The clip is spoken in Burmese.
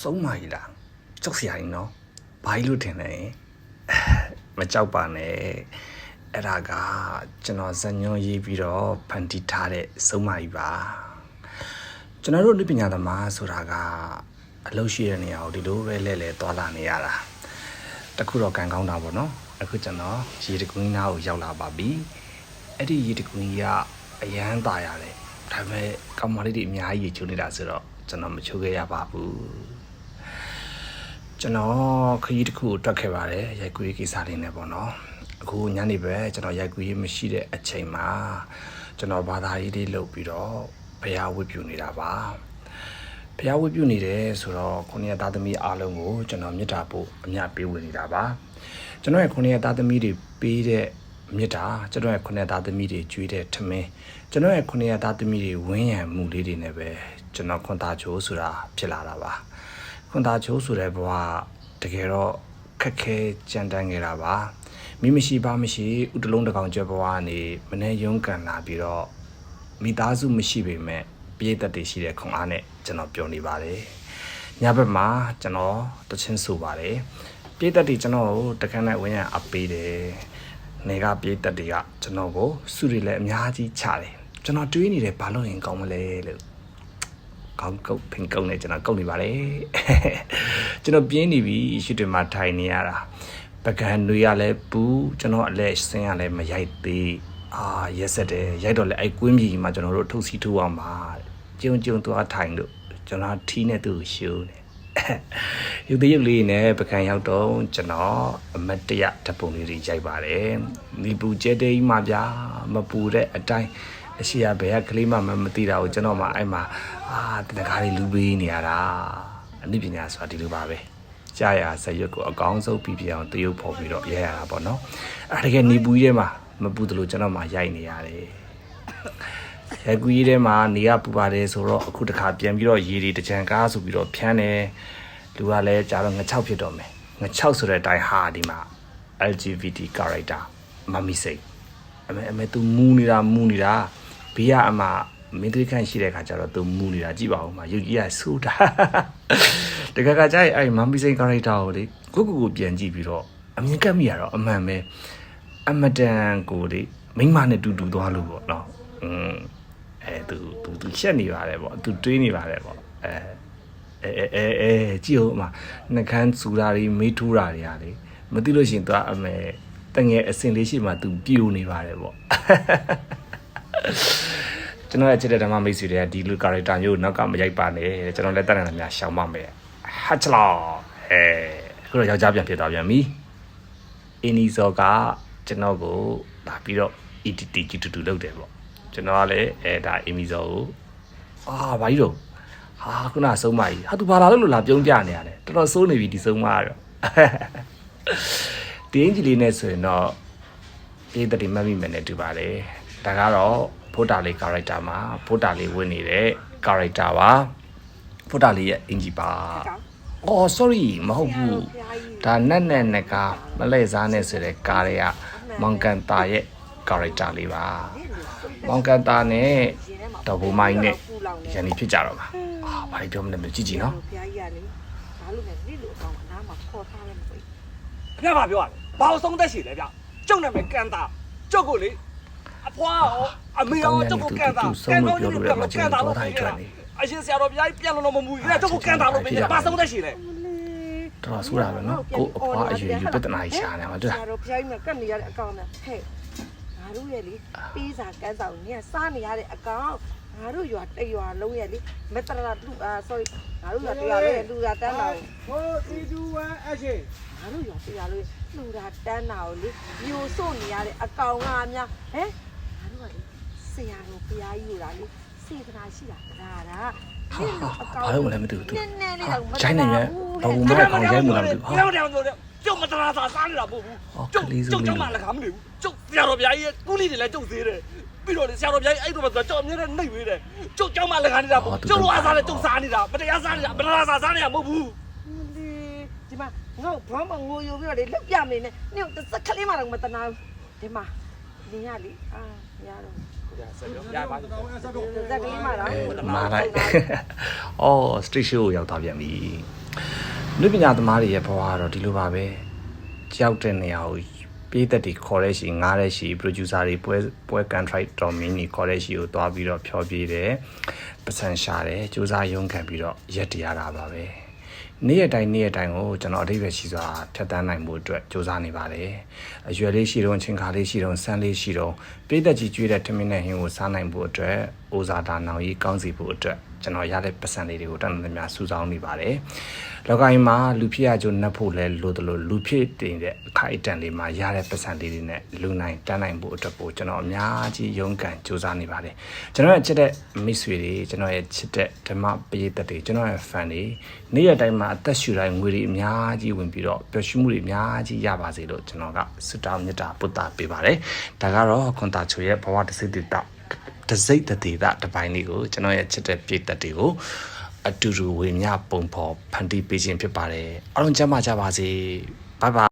ဆုံးမကြီးလားကြောက်စရာကြီးနော်ဘာကြီးလို့ထင်လဲမကြောက်ပါနဲ့အဲ့ဒါကကျွန်တော်ဇညွန်ရေးပြီးတော့ဖန်တီးထားတဲ့ဆုံးမကြီးပါကျွန်တော်တို့လူပညာသမားဆိုတာကအလုပ်ရှိတဲ့နေရာကိုဒီလိုပဲလဲလဲသွားလာနေရတာတခုတော့ကံကောင်းတာပေါ့နော်အခုကျွန်တော်ရေတကွင်းသားကိုရောက်လာပါပြီအဲ့ဒီရေတကွင်းကြီးကအရန်ตายရတယ်ဒါပေမဲ့ကောင်မလေးတွေအများကြီးရေချိုးနေတာဆိုတော့ ကျွန်တော်မချိုးခဲ့ရပါဘူးကျွန်တော်ခရီးတစ်ခုကိုတွက်ခဲ့ပါတယ်ရိုက်ကူးရေးကိစ္စလေးနဲ့ပေါ့နော်အခုညနေပဲကျွန်တော်ရိုက်ကူးရေးမရှိတဲ့အချိန်မှာကျွန်တော်ဘာသာရေးလေးလုပ်ပြီးတော့ဘုရားဝတ်ပြုနေတာပါဘုရားဝတ်ပြုနေတယ်ဆိုတော့ခုနှစ်သားသမီးအားလုံးကိုကျွန်တော်မေတ္တာပို့အမြပေးဝင်နေတာပါကျွန်တော်ရဲ့ခုနှစ်သားသမီးတွေပေးတဲ့ မေတ္တာကျွန်တော်ရဲ့ခုနှစ်သားသမီးတွေကျွေးတဲ့ထမင်းကျွန်တော်ရဲ့ခုနှစ်သားသမီးတွေဝင်းရံမှုလေးတွေနဲ့ပဲကျွန်တော်ခွန်သားချိုးဆိုတာဖြစ်လာတာပါခွန်သားချိုးဆိုတဲ့ဘဝတကယ်တော့ခက်ခဲကြမ်းတမ်းခဲ့တာပါမိမရှိပါမရှိဥတလုံးတစ်ကောင်ကျွဲဘဝကနေမနေရုံးကန်လာပြီးတော့မိသားစုမရှိပေမဲ့ပြည့်သက်တည်ရှိတဲ့ခွန်အားနဲ့ကျွန်တော်ပြောနေပါတယ်ညဘက်မှာကျွန်တော်တချင်းဆိုပါတယ်ပြည့်သက်တည်ကျွန်တော်ကိုတခန်းနဲ့ဝင်းရအပ်ပေးတယ် နေကပြည့်သက်တည်ကကျွန်တော်ကိုစုရီလည်းအများကြီးချတယ်ကျွန်တော်တွေးနေတယ်ဘာလို့ရင်ကောင်းမလဲလို့ကောင်းကုတ်ဖင်ကုတ်နဲ့ကျွန်တော်ကုတ်နေပါလေကျွန်တော်ပြင်းနေပြီရှစ်တွေမှာထိုင်နေရတာပကံတွေရလဲပူကျွန်တော်အလဲဆင်းရလဲမရိုက်သေးအာရက်ဆက်တယ်ရိုက်တော့လဲအဲ့ကွင်းပြည်မှာကျွန်တော်တို့ထုတ်စီထိုးအောင်ပါကျုံကျုံသွားထိုင်လို့ကျွန်တော်ထီးနဲ့သူ့ကိုရှုံးတယ် ရုပ်တရုပ်လေးနဲ့ပကံရောက်တော့ကျွန်တော်အမတ်တရဓာတ်ပုံလေးတွေရိုက်ပါတယ်ဒီပူကျဲတေးမှဗျာမပူတဲ့အတိုင်းအရှိရဘယ်ကကလေးမှမသိတာကိုကျွန်တော်မှအဲ့မှာအာတနကားလေးလူပေးနေရတာအနည်းပညာဆိုတာဒီလိုပါပဲကြာရဇရွက်ကိုအကောင်းဆုံးပြီးပြအောင်တရုပ်ဖော်ပြီးတော့ရိုက်ရတာပေါ့နော်အဲ့ဒါတကယ်နေပူကြီးထဲမှာမပူတယ်လို့ကျွန်တော်မှရိုက်နေရတယ် ရိုက်ကူကြီးထဲမှာနေရပူပါတယ်ဆိုတော့အခုတခါပြန်ပြီးတော့ရေတွေတကြံကားဆိုပြီးတော့ဖြန်းတယ်လူကလည်းကြာတော့ငချောက်ဖြစ်တော့မယ်ငချောက်ဆိုတဲ့အတိုင်းဟာဒီမှာ LGBT character မမီစိတ်အမေအမေ तू မူနေတာမူနေတာဘေးကအမမင်းတွေခန့်ရှိတဲ့ခါကျတော့ तू မူနေတာကြည့်ပါဦးမရုပ်ကြီးကဆူတာတကယ်ကကြိုက်အဲ့မမီစိတ် character ကိုလေကိုကိုကိုပြန်ကြည့်ပြီးတော့အမြင်ကပ်မိရတော့အမှန်ပဲအမတန်ကိုလေမိန်းမနဲ့တူတူသွားလို့ပေါ့နော်อืม အဲသူသူသူရှက်နေပါတယ်ပေါ့သူတွေးနေပါတယ်ပေါ့အဲအဲအဲအဲကြည့်ဦးမှာနှကန်းစူတာတွေမေးထိုးတာတွေဟာလေမသိလို့ရှိရင်သူအမေတငယ်အစင်လေးရှိမှသူပြိုနေပါတယ်ပေါ့ကျွန်တော်ရဲ့ချစ်တဲ့ဓမ္မမိတ်ဆွေတွေကဒီလူ character မျိုးနောက်ကမရိုက်ပါနဲ့ကျွန်တော်လည်းတတ်နိုင်တာများရှောင်ပါမယ်ဟတ်ချလာအဲအခုတော့ယောက်ျားပြန်ဖြစ်သွားပြန်ပြီအင်းဒီဇော်ကကျွန်တော်ကိုလာပြီးတော့ ETT ကြီးတူတူလုပ်တယ်ပေါ့ ကျွန်တော်ကလည်းအဲဒါအင်းဒီဇော်ကိုအာဘာကြီးတော့ဟာခုနဆုံးမကြီးဟာသူဘာလာလို့လို့လာပြုံးပြနေရတယ်တော်တော်စိုးနေပြီဒီဆုံးမကတော့ဒီအင်ဂျီလေးနဲ့ဆိုရင်တော့ပြည်သက်တွေမှတ်မိမယ်နဲ့တူပါတယ်ဒါကတော့ဖိုတာလေး character မှာဖိုတာလေးဝင်နေတဲ့ character ပါဖိုတာလေးရဲ့အင်ဂျီပါအော် sorry မဟုတ်ဘူးဒါနက်နဲ့နက်ကားမလဲစားနဲ့ဆိုတဲ့ကားတွေကမောင်ကန်တာရဲ့ character လေးပါ မောင်ကန်တာနဲ့ဒေါ်ဘူမိုင်းနဲ့ရန်နီဖြစ်ကြတော့ပါအာဘာပြောမလဲမကြည့်ကြည့်နော်ဘုရားကြီးကလေဘာလို့လဲဒီလိုအကောင်ကနားမှာခေါ်ထားလဲမသိခင်ဗျားဘာပြောရလဲဘာလို့ဆုံးသက်ရှိလဲဗျကျုပ်နာမည်ကန်တာကျုပ်ကိုလေအဖွားရောအမေရောကျုပ်ကိုကန်တာကန်တော့ဒီလိုကန်ကန်တာလို့ပြောတာအရှင်ဆရာတော်ဘုရားကြီးပြန်လို့မမူကြီးကျုပ်ကိုကန်တာလို့ပြောဘာဆုံးသက်ရှိလဲတော်တော်ဆိုးတာပဲနော်ကိုအဖွားအရွယ်ယူပြဿနာကြီးရှာနေမှာတွေ့ဆရာတော်ဘုရားကြီးကကတ်နေရတဲ့အကောင်နဲ့ဟဲ့ ငါတို့ရဲ့လေပေးစာကန်းဆောင်ညစားနေရတဲ့အကောင်ငါတို့ရွာတရွာလုံးရဲ့လေမတရလူအာ sorry ငါတို့ရွာတရွာလုံးရဲ့လူရာတန်းတာကိုဟိုတီတူဝမ်အရှင်ငါတို့ရွာတရွာလုံးရဲ့လူရာတန်းတာကိုလေမျိုးစို့နေရတဲ့အကောင်ကများဟဲ့ငါတို့ကလေဆရာတော်ဘုရားကြီးကိုလာလေစေတနာရှိတာဒါဒါဘာလို့လဲမသိဘူးသူနည်းနည်းလေးတော့မချိုင်းနေရဲ့ဘာဘူးမလဲခေါင်းရိုက်မှုလားမသိဘူးဘယ်တော့တော့ ကျုပ်မတရာစာစားနေတာမဟုတ်ဘူးကျုပ်ကျုပ်ကျုပ်မှလည်းခါမနေဘူးကျုပ်ဆရာတော်ဘုရားကြီးကူးလေးတွေလည်းကျုပ်သေးတယ်ပြီးတော့လေဆရာတော်ဘုရားကြီးအဲ့တော့ကျုပ်အမြဲတမ်းနှိပ်ဝေးတယ်ကျုပ်ကျောင်းမှလည်းခါနေတာမဟုတ်ကျုပ်လိုအားစားလည်းကျုပ်စားနေတာမတရားစားနေတာမတရားစားစားနေတာမဟုတ်ဘူးဒီဒီမှာငါ့ဘာမှငိုယူပြီးတော့လေလက်ပြမနေနဲ့နင်တစ်စက်ကလေးမှတော့မတနာဘူးဒီမှာနင်ရလေအာရတော့ရပါပြီဇက်ကလေးမှတော့အဲမာလိုက်အော် street show ကိုရောက်သွားပြန်ပြီ လူပညာသမားတွေရဲ့ဘဝကတော့ဒီလိုပါပဲကြောက်တဲ့နေရာကိုပြည်သက်တွေခေါ်တဲ့ရှိငားတဲ့ရှိ producer တွေပွဲပွဲ contract တော်မင်းကြီးခေါ်တဲ့ရှိကိုတွားပြီးတော့ဖြောပြတယ်ပတ်စံရှာတယ်စူးစမ်းရုန်းခံပြီးတော့ရက်တရတာပါပဲနေ့ရက်တိုင်းနေ့ရက်တိုင်းကိုကျွန်တော်အတိတ်ပဲရှိစွာဖြတ်တန်းနိုင်မှုအတွက်စူးစမ်းနေပါတယ်အရွယ်လေးရှိတော့ချင်းခါလေးရှိတော့ဆန်းလေးရှိတော့ပြည်သက်ကြီးကျွေးတဲ့ထမင်းနဲ့ဟင်းကိုစားနိုင်ဖို့အတွက်အိုဇာတာနောင်ကြီးကောင်းစီဖို့အတွက် ကျွန်တော်ရတဲ့ပတ်စံလေးတွေကိုတန်တန်များစူးစောင်းနေပါတယ်လောကကြီးမှာလူဖြစ်ရကြုံနှက်ဖို့လဲလို့တယ်လို့လူဖြစ်တင်တဲ့အခိုက်အတန့်လေးမှာရတဲ့ပတ်စံလေးတွေနဲ့လူနိုင်တန်းနိုင်ဖို့အတွက်ကိုကျွန်တော်အများကြီးရုန်းကန်စူးစမ်းနေပါတယ်ကျွန်တော်ရဲ့ချစ်တဲ့မိတ်ဆွေတွေကျွန်တော်ရဲ့ချစ်တဲ့ဓမ္မပရိသတ်တွေကျွန်တော်ရဲ့ fan တွေနေ့ရက်တိုင်းမှာအသက်ရှူတိုင်းငွေတွေအများကြီးဝင်ပြီးတော့ပျော်ရွှင်မှုတွေအများကြီးရပါစေလို့ကျွန်တော်ကဆုတောင်းမေတ္တာပို့တာပေးပါတယ်ဒါကတော့ခွန်တာချိုရဲ့ဘဝတစ်စိတ်တည်း တစိတ်တသေးတာတစ်ပိုင်းလေးကိုကျွန်တော်ရဲ့ချစ်တဲ့ပြည်သက်တွေကိုအတူတူဝေမျှပုံဖော်ဖန်တီးပေးခြင်းဖြစ်ပါတယ်အားလုံးကျမ်းမာကြပါစေဘိုင်ဘိုင်